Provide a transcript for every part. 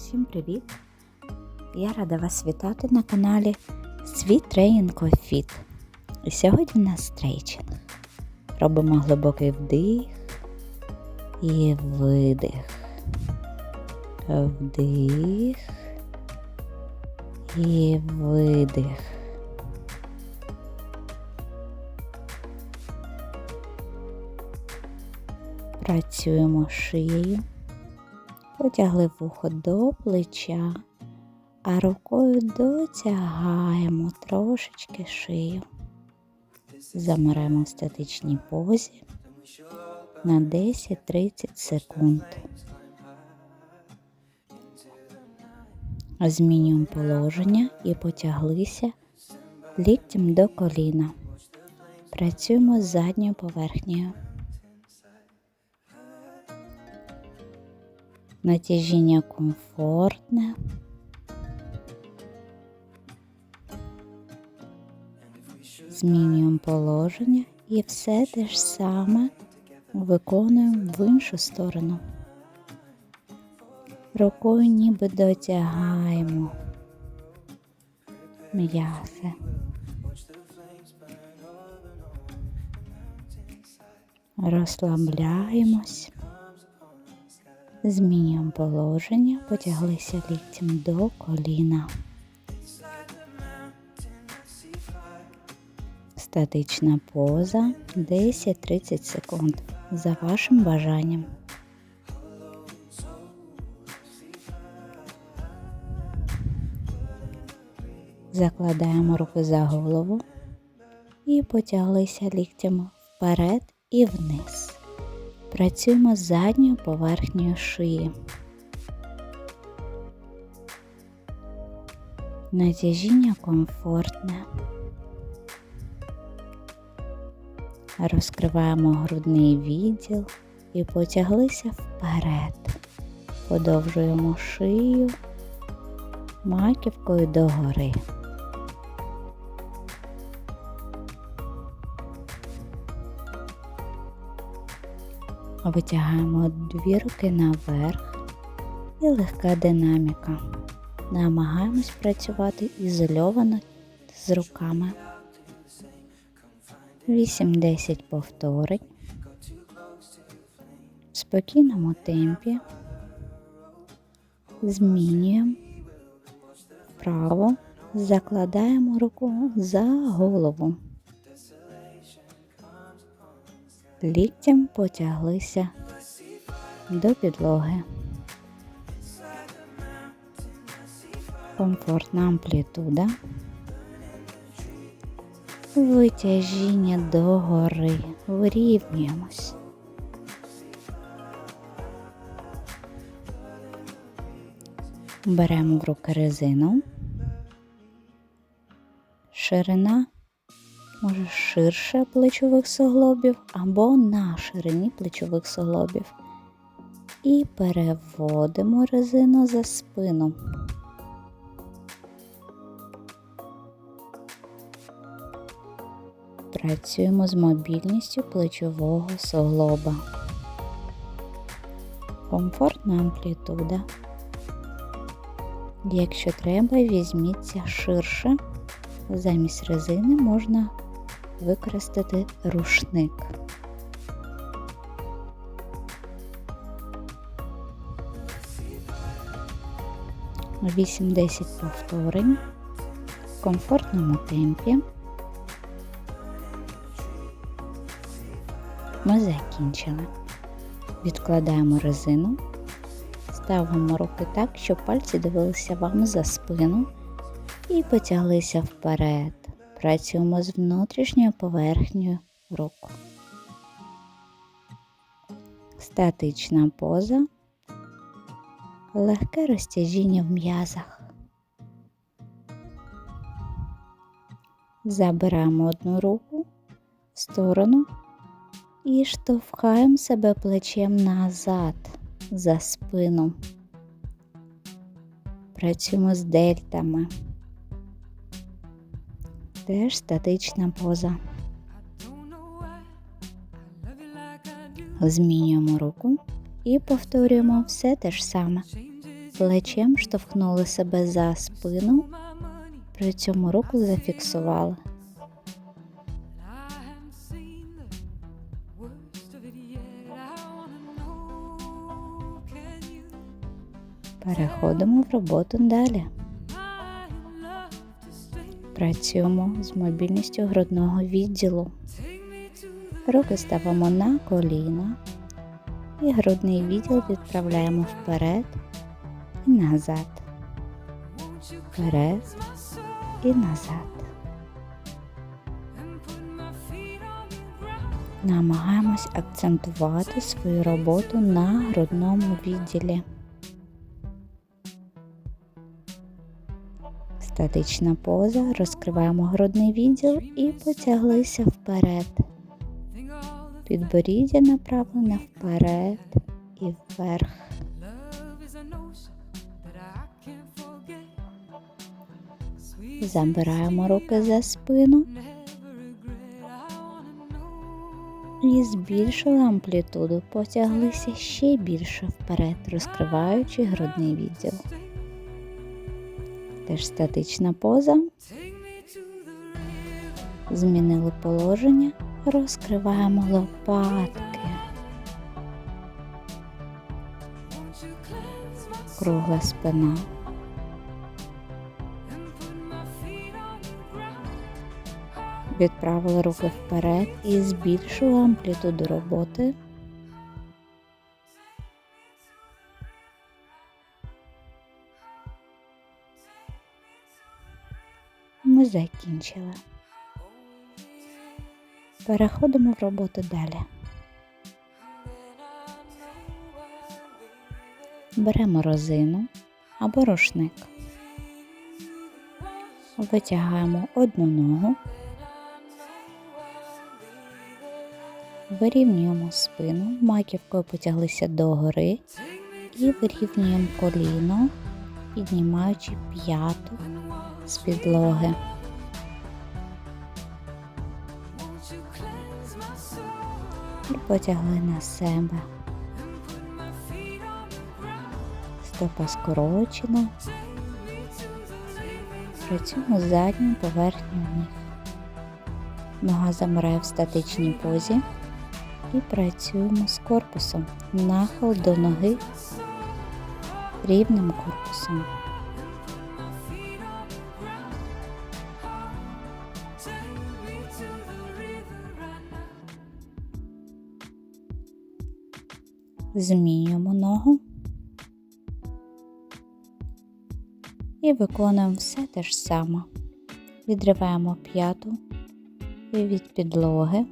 Всім привіт! Я рада вас вітати на каналі Світ Тренінг Fit. І сьогодні у нас стрейчинг. Робимо глибокий вдих і видих. Вдих і видих. Працюємо шиєю. Потягли вухо до плеча, а рукою дотягаємо трошечки шию. Замираємо в статичній позі на 10-30 секунд. Змінюємо положення і потяглися ліктем до коліна. Працюємо з задньою поверхнею. Натяжіння комфортне. Змінюємо положення і все те ж саме виконуємо в іншу сторону. Рукою ніби дотягаємо м'ясе. Розслабляємось. Змінюємо положення, потяглися ліктем до коліна. Статична поза 10-30 секунд за вашим бажанням. Закладаємо руки за голову і потяглися ліктями вперед і вниз. Працюємо з задньою поверхнею шиї. Натяжіння комфортне. Розкриваємо грудний відділ і потяглися вперед. Подовжуємо шию маківкою догори. Витягаємо дві руки наверх і легка динаміка. Намагаємось працювати ізольовано з руками. 8-10 повторень. В спокійному темпі. Змінюємо вправо, закладаємо руку за голову. Ліктям потяглися до підлоги. Комфортна амплітуда. Витяжіння догори. Вирівнюємось. Беремо в руки резину. Ширина може ширше плечових суглобів або на ширині плечових суглобів. І переводимо резину за спину. Працюємо з мобільністю плечового суглоба. Комфортна амплітуда. Якщо треба, візьміться ширше. Замість резини можна використати рушник. Вісім-десять повторень в комфортному темпі. Ми закінчили. Відкладаємо резину, ставимо руки так, щоб пальці дивилися вам за спину і потяглися вперед. Працюємо з внутрішньою поверхнею рук. Статична поза, легке розтяжіння в м'язах. Забираємо одну руку в сторону і штовхаємо себе плечем назад за спину. Працюємо з дельтами теж статична поза. Змінюємо руку і повторюємо все те ж саме. плечем штовхнули себе за спину, при цьому руку зафіксували. Переходимо в роботу далі. Працюємо з мобільністю грудного відділу. Руки ставимо на коліна і грудний відділ відправляємо вперед і назад. Вперед і назад. Намагаємось акцентувати свою роботу на грудному відділі. Статична поза, розкриваємо грудний відділ і потяглися вперед. Підборіддя направлене вперед і вверх. Забираємо руки за спину і збільшили амплітуду, потяглися ще більше вперед, розкриваючи грудний відділ. Теж статична поза. Змінили положення, розкриваємо лопатки. Кругла спина. Відправили руки вперед і збільшили амплітуду роботи. Ми закінчили. Переходимо в роботу далі. Беремо розину або рушник. Витягаємо одну ногу, вирівнюємо спину, маківкою потяглися догори і вирівнюємо коліно, піднімаючи п'яту з підлоги. І потягли на себе. Стопа скорочена. Працюємо задню поверхню ніг. Нога замирає в статичній позі і працюємо з корпусом. Нахил до ноги рівним корпусом. Змінюємо ногу і виконуємо все те ж саме. Відриваємо п'яту від підлоги,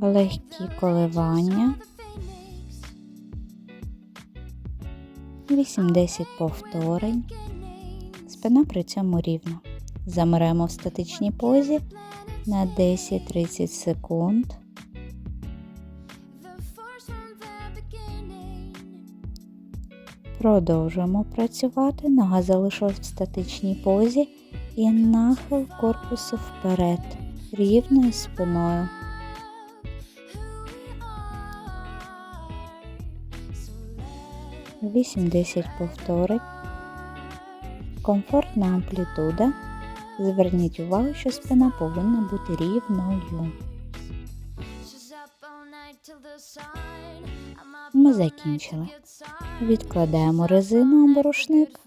легкі коливання, 8-10 повторень, спина при цьому рівна. Замираємо в статичній позі на 10-30 секунд. Продовжуємо працювати. Нога залишилась в статичній позі і нахил корпусу вперед, рівною спиною. Вісім-десять повторень. Комфортна амплітуда. Зверніть увагу, що спина повинна бути рівною. Ми закінчили. Відкладаємо резину або рушник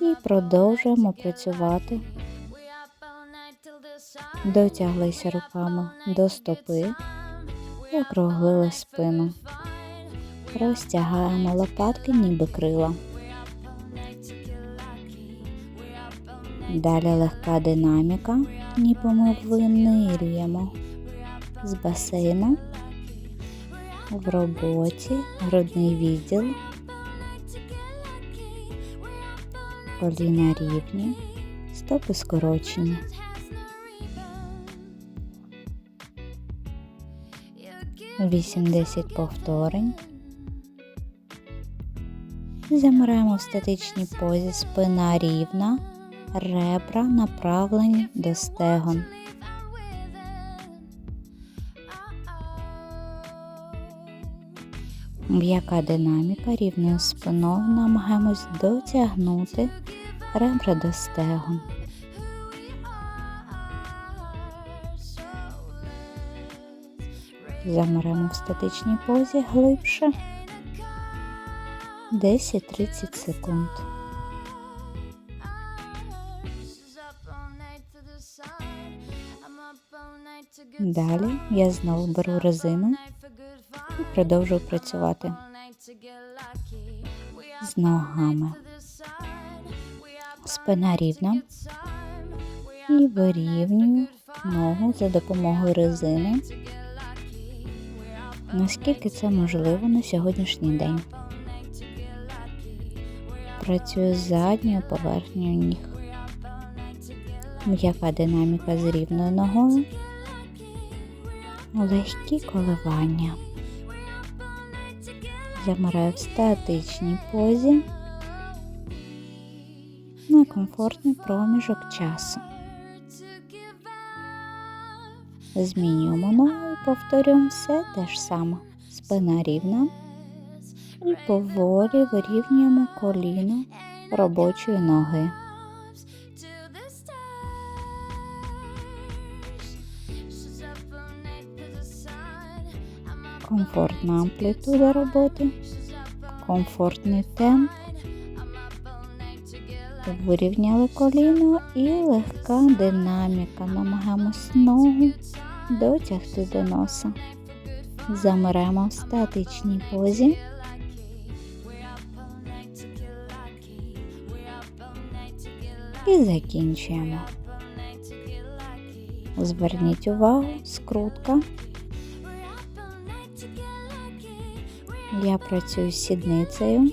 і продовжуємо працювати. Дотяглися руками до стопи і округлили спину. Розтягаємо лопатки, ніби крила. Далі легка динаміка, ніби ми винирюємо з басейну в роботі, грудний відділ, коліна рівні, стопи скорочені. Вісім-десять повторень. Замираємо в статичній позі, спина рівна, ребра направлені до стегон. М'яка динаміка рівною спиною намагаємось дотягнути ребра до стегон. Замеремо в статичній позі глибше 10-30 секунд. Далі я знову беру резину і продовжую працювати з ногами. Спина рівна і вирівнюю ногу за допомогою резини, наскільки це можливо на сьогоднішній день. Працюю з задньою поверхнею ніг. М'яка динаміка з рівною ногою. Легкі коливання. Замираю в статичній позі на комфортний проміжок часу. Змінюємо ногу і повторюємо все те ж саме. Спина рівна і поволі вирівнюємо коліно робочої ноги. Комфортна амплітуда роботи, комфортний темп. Вирівняли коліно і легка динаміка. Намагаємось ногу дотягти до носа. Замеремо в статичній позі. І закінчуємо. Зверніть увагу, скрутка. Я працюю з сідницею.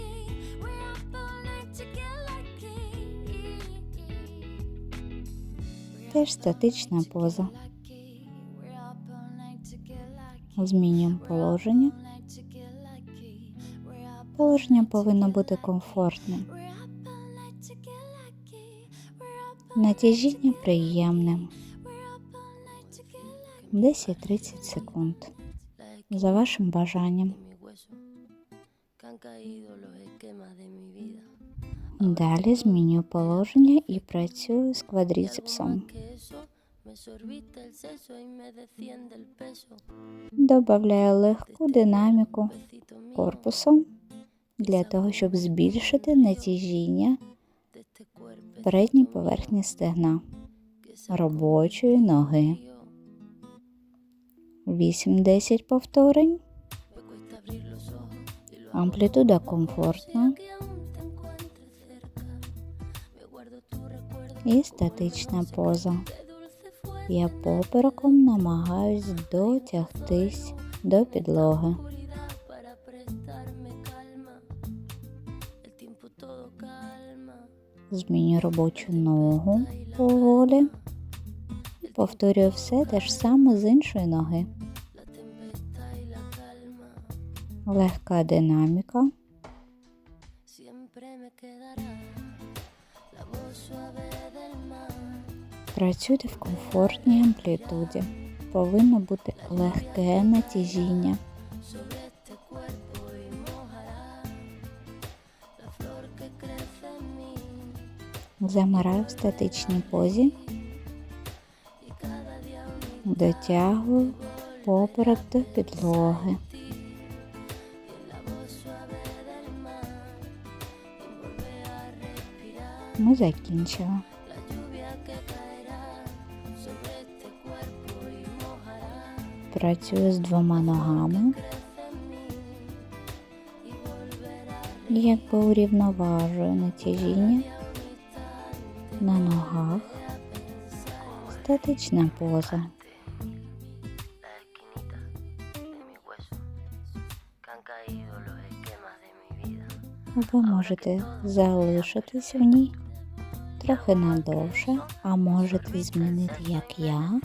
Теж статична поза. Змінюємо положення. Положення повинно бути комфортним. Натяжіння приємним. 10-30 секунд. За вашим бажанням. Далі змінюю положення і працюю з квадріцепсом. Добавляю легку динаміку корпусом для того, щоб збільшити натяжіння передній поверхні стегна робочої ноги. 8-10 повторень. Амплітуда комфортна. І статична поза. Я попереком намагаюсь дотягтись до підлоги. Змінюю робочу ногу поволі. Повторюю все те ж саме з іншої ноги. Легка динаміка. Працюйте в комфортній амплітуді. Повинно бути легке натяжіння. Замираю в статичній позі. Дотягую поперек до підлоги. Ми закінчили. Працюю з двома ногами. Якби урівноважую натяжіння на ногах. Статична поза. Ви можете залишитись в ній трохи надовше, а можете змінити, як я.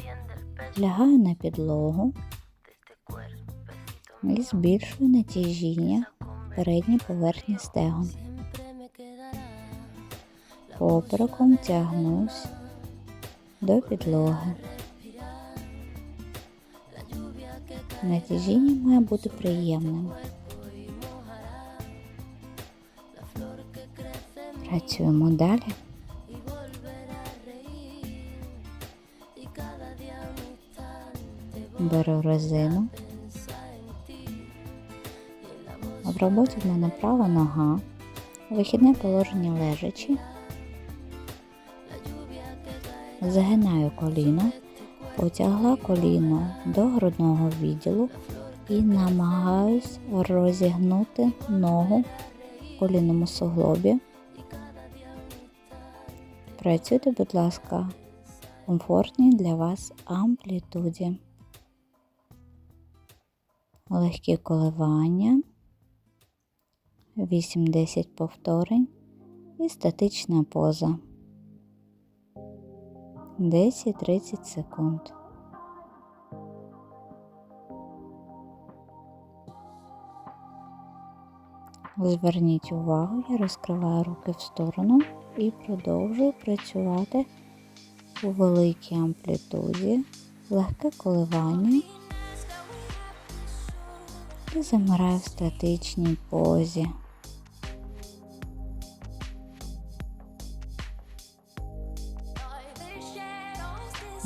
Лягаю на підлогу і збільшую натяжіння передній поверхні стегон попереком тягнусь до підлоги. Натяжіння має бути приємним. Працюємо далі. Беру резину. В роботі в мене права нога, вихідне положення лежачі. Загинаю коліно, потягла коліно до грудного відділу і намагаюсь розігнути ногу в колінному суглобі. Працюйте, будь ласка, в комфортній для вас амплітуді. Легкі коливання, 8-10 повторень і статична поза. 10-30 секунд. Зверніть увагу, я розкриваю руки в сторону і продовжую працювати у великій амплітуді, легке коливання і замираю в статичній позі.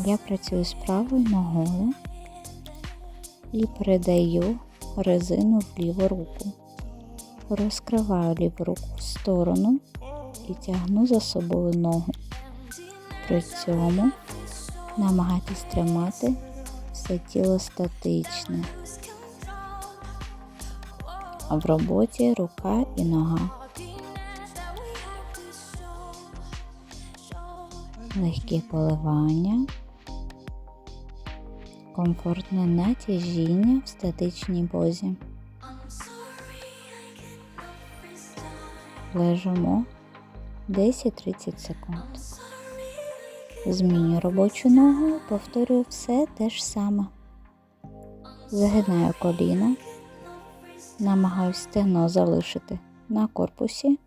Я працюю з правою ногою і передаю резину в ліву руку. Розкриваю ліву руку в сторону і тягну за собою ногу. При цьому намагайтесь тримати все тіло статичне. А в роботі рука і нога. Легкі коливання, комфортне натяжіння в статичній позі. Лежимо 10-30 секунд. Змінюю робочу ногу, повторюю все те ж саме. Загинаю коліно, намагаюсь стегно залишити на корпусі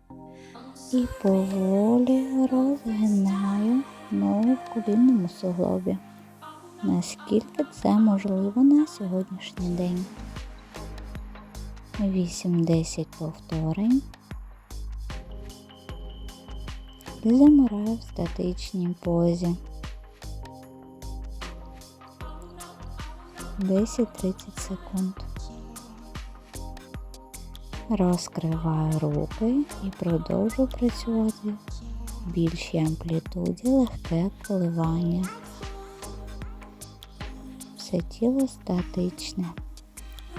і поволі розгинаю ногу в колінному суглобі. Наскільки це можливо на сьогоднішній день. 8-10 повторень. Замираю в статичній позі. 10-30 секунд. Розкриваю руки і продовжую працювати в більшій амплітуді легке коливання. Все тіло статичне.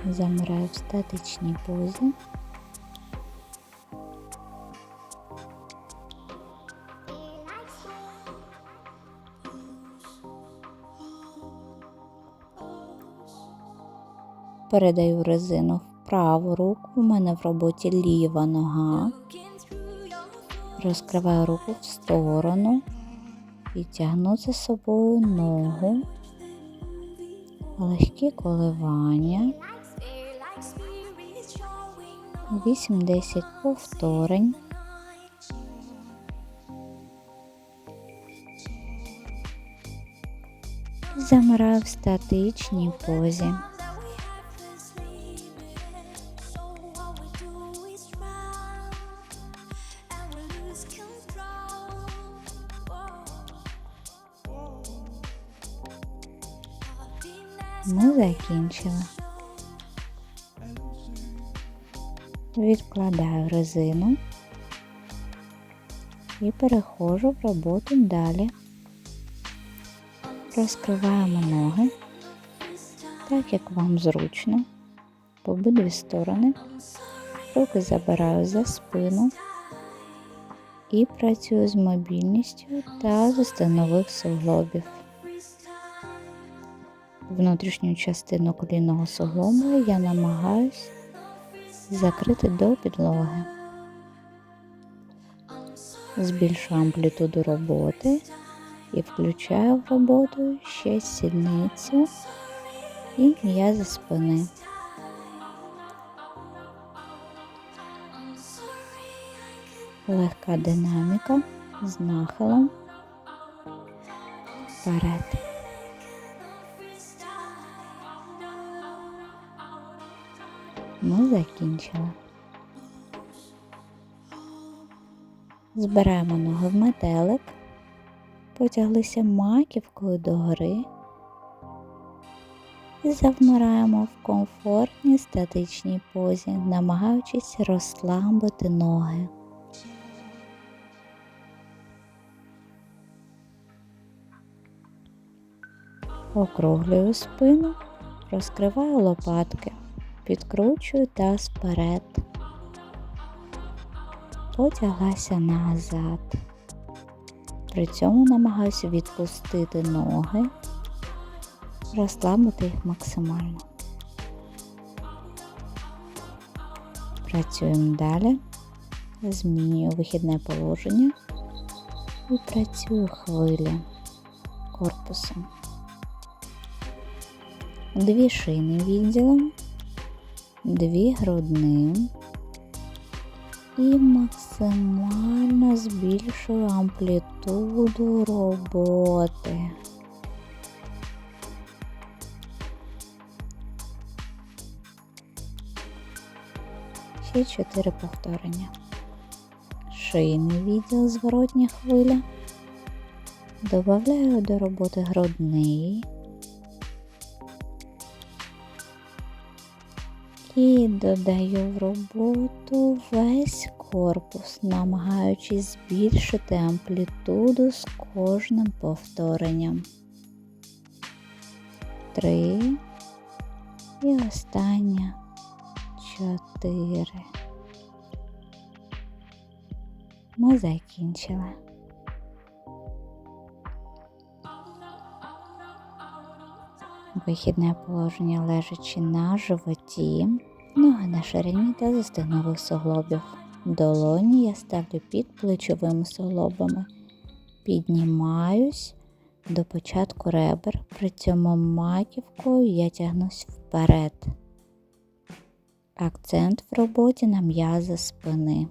Замираю в статичній позі. Передаю резину в праву руку, у мене в роботі ліва нога. Розкриваю руку в сторону і тягну за собою ногу, легкі коливання, 8-10 повторень. Замираю в статичній позі. Закінчили. Відкладаю резину і переходжу в роботу далі. Розкриваємо ноги, так як вам зручно, по обидві сторони. Руки забираю за спину і працюю з мобільністю та з суглобів внутрішню частину колінного суглоба я намагаюсь закрити до підлоги. Збільшую амплітуду роботи і включаю в роботу ще сідницю і м'язи спини. Легка динаміка з нахилом вперед. Ми закінчили. Збираємо ноги в метелик, потяглися маківкою догори і завмираємо в комфортній статичній позі, намагаючись розслабити ноги. Округлюю спину, розкриваю лопатки, підкручую таз вперед, потяглася назад. При цьому намагаюся відпустити ноги, розслабити їх максимально. Працюємо далі, змінюю вихідне положення і працюю хвилі корпусом. Дві шини відділом, дві грудним і максимально збільшую амплітуду роботи. Ще чотири повторення. Шийний відділ зворотня хвиля. Добавляю до роботи грудний. І додаю в роботу весь корпус, намагаючись збільшити амплітуду з кожним повторенням. Три. І останнє чотири. Ми закінчили. Вихідне положення лежачи на животі, ноги на ширині та застигнових суглобів. Долоні я ставлю під плечовими суглобами. Піднімаюсь до початку ребер, при цьому маківкою я тягнусь вперед. Акцент в роботі на м'язи спини.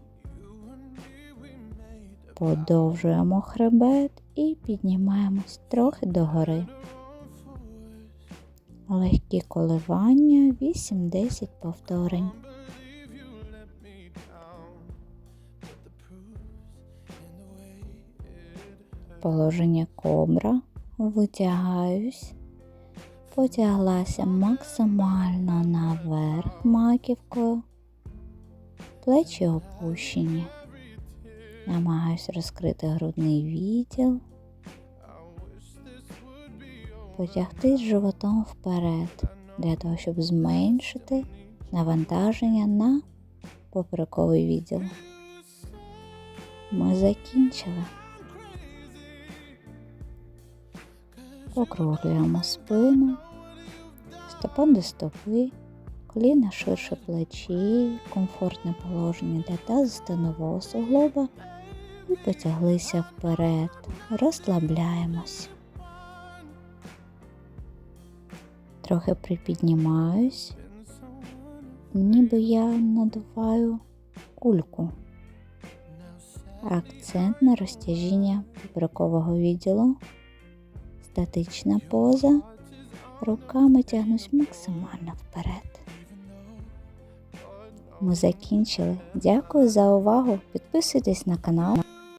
Подовжуємо хребет і піднімаємось трохи догори. Легкі коливання 8-10 повторень. Положення кобра витягаюсь, потяглася максимально наверх маківкою, плечі опущені. Намагаюсь розкрити грудний відділ потягти животом вперед, для того, щоб зменшити навантаження на поперековий відділ. Ми закінчили. Округлюємо спину, стопа до стопи, коліна ширше плечі, комфортне положення для тазу станового суглоба і потяглися вперед, розслабляємось. Трохи припіднімаюсь, ніби я надуваю кульку. Акцент на розтяжіння поперекового відділу, статична поза, руками тягнусь максимально вперед. Ми закінчили. Дякую за увагу. Підписуйтесь на канал.